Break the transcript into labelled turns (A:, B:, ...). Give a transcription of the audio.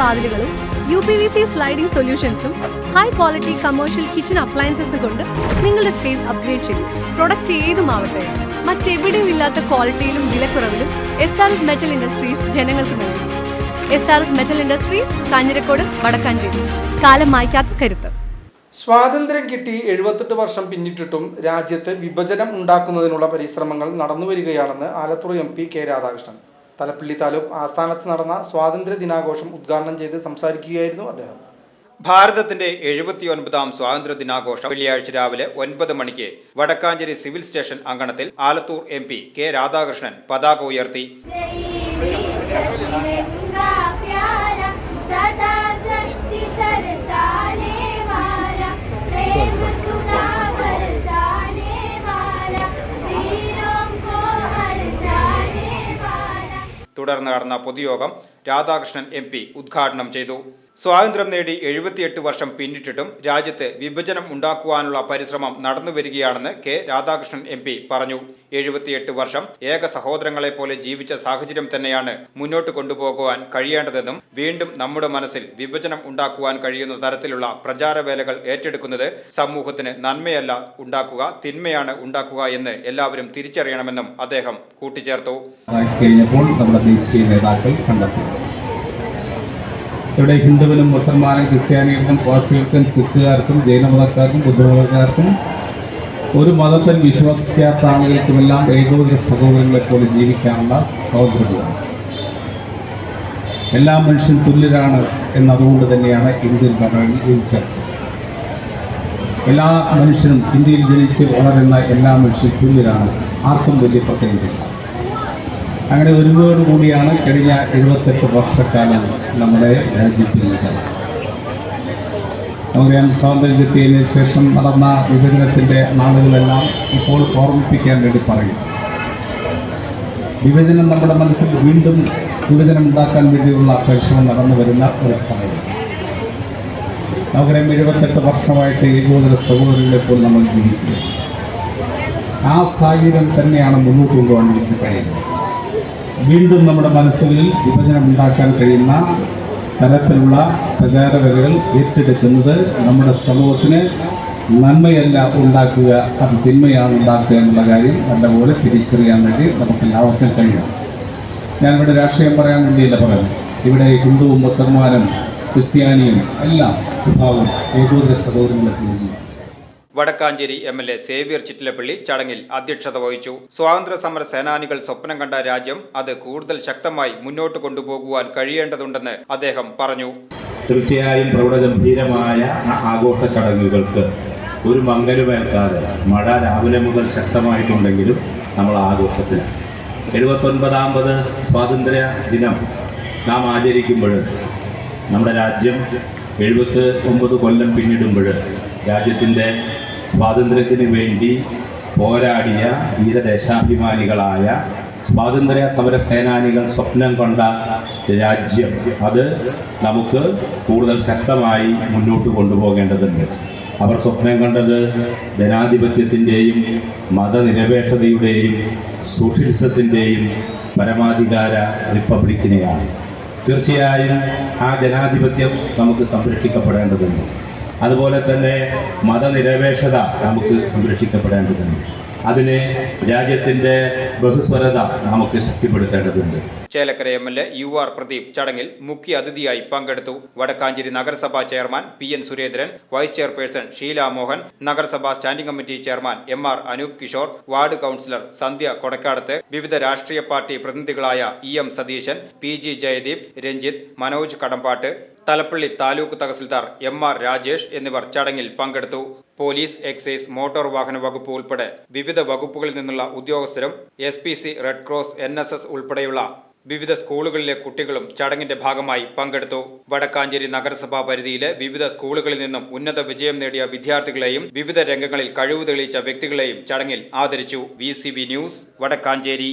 A: വാതിലുകളും U P V C sliding സൊല്യൂഷൻസും high quality commercial kitchen അപ്ലയൻസസും കൊണ്ട് നിങ്ങളുടെ സ്പേസ് അപ്ഗ്രേഡ് ചെയ്യും പ്രൊഡക്റ്റ് ഏതുമാവട്ടെ മറ്റെവിടെയും ഇല്ലാത്ത ക്വാളിറ്റിയിലും വിലക്കുറവിലും S R S metal industries ജനങ്ങൾക്ക് നൽകും. S R S metal industries Kanjirakkode Vadakkanchery. കാലം മായ്ക്കാത്ത കരുത്ത്.
B: സ്വാതന്ത്ര്യം കിട്ടി എഴുപത്തെട്ട് വർഷം പിന്നിട്ടിട്ടും രാജ്യത്ത് വിഭജനം ഉണ്ടാക്കുന്നതിനുള്ള പരിശ്രമങ്ങൾ നടന്നുവരികയാണെന്ന് Alathur M P K Radhakrishnan. Thalappilly taluk ആസ്ഥാനത്ത് നടന്ന സ്വാതന്ത്ര്യ ദിനാഘോഷം ഉദ്ഘാടനം ചെയ്ത് സംസാരിക്കുകയായിരുന്നു അദ്ദേഹം.
C: ഭാരതത്തിന്റെ എഴുപത്തിയൊൻപതാം സ്വാതന്ത്ര്യ ദിനാഘോഷം വെള്ളിയാഴ്ച രാവിലെ ഒൻപത് മണിക്ക് വടക്കാഞ്ചേരി സിവിൽ സ്റ്റേഷൻ അങ്കണത്തിൽ Alathur M P K Radhakrishnan പതാക ഉയർത്തി. തുടർന്ന് നടന്ന പൊതുയോഗം രാധാകൃഷ്ണൻ എം ഉദ്ഘാടനം ചെയ്തു സ്വാതന്ത്ര്യം നേടി എഴുപത്തിയെട്ട് വർഷം പിന്നിട്ടിട്ടും രാജ്യത്ത് വിഭജനം ഉണ്ടാക്കുവാനുള്ള പരിശ്രമം നടന്നുവരികയാണെന്ന് കെ രാധാകൃഷ്ണൻ എം പി പറഞ്ഞു. എഴുപത്തിയെട്ട് വർഷം ഏക സഹോദരങ്ങളെ പോലെ ജീവിച്ച സാഹചര്യം തന്നെയാണ് മുന്നോട്ട് കൊണ്ടുപോകുവാൻ കഴിയേണ്ടതെന്നും വീണ്ടും നമ്മുടെ മനസ്സിൽ വിഭജനം ഉണ്ടാക്കുവാൻ കഴിയുന്ന തരത്തിലുള്ള പ്രചാരവേലകൾ ഏറ്റെടുക്കുന്നത് സമൂഹത്തിന് നന്മയല്ല ഉണ്ടാക്കുക തിന്മയാണ് ഉണ്ടാക്കുക എന്ന് എല്ലാവരും തിരിച്ചറിയണമെന്നും അദ്ദേഹം കൂട്ടിച്ചേർത്തു.
D: കഴിഞ്ഞപ്പോൾ നമ്മുടെ ദേശീയ നേതാക്കൾ കണ്ടെത്തി. ഇവിടെ ഹിന്ദുവിനും മുസൽമാനും ക്രിസ്ത്യാനികൾക്കും പാഴ്സികൾക്കും സിഖുകാർക്കും ജൈനമതക്കാർക്കും ബുദ്ധമതക്കാർക്കും ഒരു മതത്തിൽ വിശ്വസിക്കാത്ത ആളുകൾക്കുമെല്ലാം ഏകോദര സഹോദരങ്ങളെ പോലെ ജീവിക്കാനുള്ള സ്വാതന്ത്ര്യമാണ് എല്ലാ മനുഷ്യരും തുല്യരാണ് എന്നതുകൊണ്ട് തന്നെയാണ് ഇന്ത്യൻ ഭരണഘടന വിധിച്ചത് എല്ലാ മനുഷ്യരും ഇന്ത്യയിൽ ജനിച്ച് വളരുന്ന എല്ലാ മനുഷ്യരും തുല്യരാണ്. ആർക്കും വലിയ പ്രത്യേകതയില്ല. അങ്ങനെ ഒരുപാട് കൂടിയാണ് കഴിഞ്ഞ എഴുപത്തെട്ട് വർഷക്കാലം നമ്മുടെ രാജ്യത്തിലുള്ളത്. നമുക്കറിയാം സ്വാതന്ത്ര്യം കിട്ടിയതിന് ശേഷം നടന്ന വിഭജനത്തിന്റെ നാളുകളെല്ലാം ഇപ്പോൾ ഓർമ്മിപ്പിക്കാൻ വേണ്ടി പറയും. വിഭജനം നമ്മുടെ മനസ്സിൽ വീണ്ടും വിഭജനം ഉണ്ടാക്കാൻ വേണ്ടിയുള്ള പരിശ്രമം നടന്നു വരുന്ന ഒരു സമയം. നമുക്കറിയാം എഴുപത്തെട്ട് വർഷമായിട്ട് ഏകോദര സഹോദരങ്ങളെ ഇപ്പോൾ നമ്മൾ ജീവിക്കുക ആ സാഹചര്യം തന്നെയാണ് മുന്നോട്ട് കൊണ്ടുപോകാൻ വേണ്ടി കഴിയുന്നത്. വീണ്ടും നമ്മുടെ മനസ്സുകളിൽ വിഭജനം ഉണ്ടാക്കാൻ കഴിയുന്ന തരത്തിലുള്ള പ്രചാരകതകൾ ഏറ്റെടുക്കുന്നത് നമ്മുടെ സമൂഹത്തിന് നന്മയല്ല ഉണ്ടാക്കുക അത് തിന്മയാണ് ഉണ്ടാക്കുക എന്നുള്ള കാര്യം നല്ലപോലെ തിരിച്ചറിയാൻ വേണ്ടി നമുക്ക് എല്ലാവർക്കും കഴിയണം. ഞാനിവിടെ രാഷ്ട്രീയം പറയാൻ വേണ്ടിയില്ല പറയാം ഇവിടെ ഹിന്ദുവും മുസൽമാനും ക്രിസ്ത്യാനിയും എല്ലാം വിഭാഗം ഏകോദര സഹോദരങ്ങളെ പോലെ
C: Vadakkanchery M L A Xavier Chittilappilly ചടങ്ങിൽ അധ്യക്ഷത വഹിച്ചു. സ്വാതന്ത്ര്യ സമര സേനാനികൾ സ്വപ്നം കണ്ട രാജ്യം അത് കൂടുതൽ ശക്തമായി മുന്നോട്ട് കൊണ്ടുപോകുവാൻ കഴിയേണ്ടതുണ്ടെന്ന് അദ്ദേഹം പറഞ്ഞു.
E: തീർച്ചയായും പ്രൗഢഗംഭീരമായ ആഘോഷ ചടങ്ങുകൾക്ക് ഒരു മങ്ങലുമേൽക്കാതെ മഴ രാവിലെ മുതൽ ശക്തമായിട്ടുണ്ടെങ്കിലും നമ്മൾ ആഘോഷത്തിൽ എഴുപത്തൊൻപതാമ്പത് സ്വാതന്ത്ര്യ ദിനം നാം ആചരിക്കുമ്പോൾ നമ്മുടെ രാജ്യം എഴുപത്തി ഒമ്പത് കൊല്ലം പിന്നിടുമ്പോൾ രാജ്യത്തിന്റെ സ്വാതന്ത്ര്യത്തിന് വേണ്ടി പോരാടിയ ധീരദേശാഭിമാനികളായ സ്വാതന്ത്ര്യ സമര സേനാനികൾ സ്വപ്നം കൊണ്ട രാജ്യം. അത് നമുക്ക് കൂടുതൽ ശക്തമായി മുന്നോട്ട് കൊണ്ടുപോകേണ്ടതുണ്ട്. അവർ സ്വപ്നം കണ്ടത് ജനാധിപത്യത്തിന്റെയും മതനിരപേക്ഷതയുടെയും സോഷ്യലിസത്തിന്റെയും പരമാധികാര റിപ്പബ്ലിക്കിനെയാണ്. തീർച്ചയായും ആ ജനാധിപത്യം നമുക്ക് സംരക്ഷിക്കപ്പെടേണ്ടതുണ്ട്. അതുപോലെ തന്നെ മതനിരപേക്ഷത നമുക്ക് സംരക്ഷിക്കപ്പെടേണ്ടതുണ്ട്. അതിന് രാജ്യത്തിന്റെ ബഹുസ്വരത നമുക്ക് ശക്തിപ്പെടുത്തേണ്ടതുണ്ട്.
C: Chelakkara M L A U R Pradeep ചടങ്ങിൽ മുഖ്യ അതിഥിയായി പങ്കെടുത്തു. വടക്കാഞ്ചേരി നഗരസഭാ chairman P N Surendran vice chairperson Sheela Mohan നഗരസഭാ standing committee chairman M R Anoop Kishore ward councillor Sandhya Kodakkadath വിവിധ രാഷ്ട്രീയ party പ്രതിനിധികളായ E M Satheesan P G Jayadeep Ranjith Manoj Kadambattu Thalappilly taluk tahsildar M R Rajesh എന്നിവർ ചടങ്ങിൽ പങ്കെടുത്തു. Police excise motor വാഹന വകുപ്പ് ഉൾപ്പെടെ വിവിധ വകുപ്പുകളിൽ നിന്നുള്ള ഉദ്യോഗസ്ഥരും എസ് റെഡ് ക്രോസ് എൻ ഉൾപ്പെടെയുള്ള വിവിധ സ്കൂളുകളിലെ കുട്ടികളും ചടങ്ങിന്റെ ഭാഗമായി പങ്കെടുത്തു. വടക്കാഞ്ചേരി നഗരസഭാ പരിധിയിലെ വിവിധ സ്കൂളുകളിൽ നിന്നും ഉന്നത വിജയം നേടിയ വിദ്യാർത്ഥികളെയും വിവിധ രംഗങ്ങളിൽ കഴിവ് തെളിയിച്ച വ്യക്തികളെയും ചടങ്ങിൽ ആദരിച്ചു. V news Vadakkanchery.